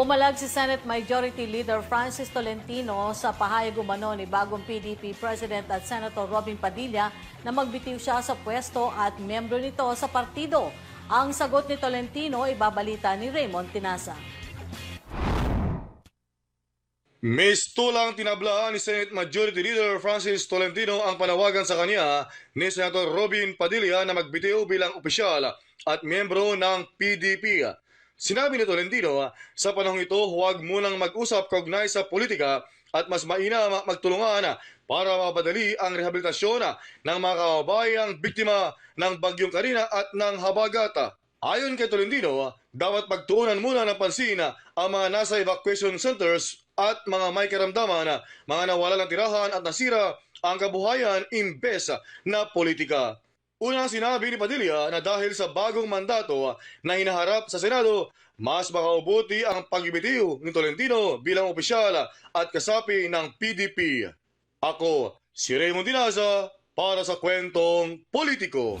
Pumalag si Senate Majority Leader Francis Tolentino sa pahayag umano ni bagong PDP President at Senator Robin Padilla na magbitiw siya sa pwesto at membro nito sa partido. Ang sagot ni Tolentino ibabalita ni Raymond Tinasa. Mistulang tinablaan ni Senate Majority Leader Francis Tolentino ang panawagan sa kanya ni Senator Robin Padilla na magbitiw bilang opisyal at miyembro ng PDP. Sinabi ni Tolentino, sa panahong ito huwag munang mag-usap kaugnay sa politika at mas mainam magtulungan para mapadali ang rehabilitasyon ng mga kababayang biktima ng Bagyong Karina at ng Habagata. Ayon kay Tolentino, dapat pagtuunan muna ng pansin ang mga nasa evacuation centers at mga may karamdaman, mga nawala ng tirahan at nasira ang kabuhayan imbes na politika. Unang sinabi ni Padilla na dahil sa bagong mandato na hinaharap sa Senado, mas makaubuti ang pagbibitiw ni Tolentino bilang opisyal at kasapi ng PDP. Ako, si Raymond Dinaza para sa kwentong politiko.